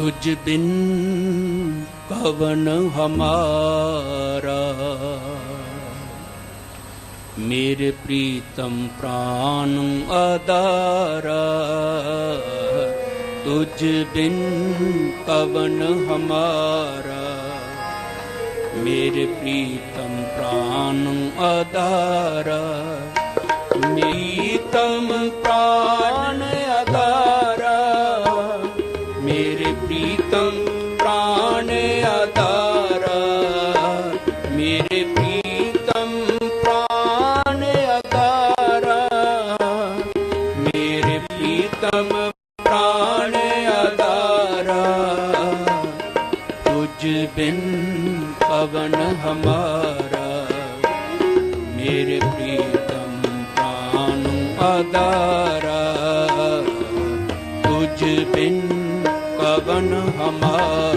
ਤੁਝ ਬਿਨ ਕਵਨ ਹਮਾਰਾ ਮੇਰੇ ਪ੍ਰੀਤਮ ਪ੍ਰਾਨ ਆਦਾਰਾ ਤੁਝ ਬਿਨ ਕਵਨ ਹਮਾਰਾ ਮੇਰੇ ਪ੍ਰੀਤਮ ਪ੍ਰਾਨ ਆਦਾਰਾ ਮੀਤਮ ਪ੍ਰਾਨ ਮੇਰੇ ਪ੍ਰੀਤਮ ਪ੍ਰਾਨ ਆਦਾਰਾ ਮੇਰੇ ਪ੍ਰੀਤਮ ਪ੍ਰਾਨ ਆਦਾਰਾ ਮੇਰੇ ਪ੍ਰੀਤਮ ਪ੍ਰਾਨ ਆਦਾਰਾ ਤੁਝ ਬਿਨ ਪਵਨ ਹਮਾਰਾ ਮੇਰੇ ਪ੍ਰੀਤਮ ਪ੍ਰਾਨ ਆਦਾਰਾ ਤੁਝ ਬਿਨ ਪਵਨ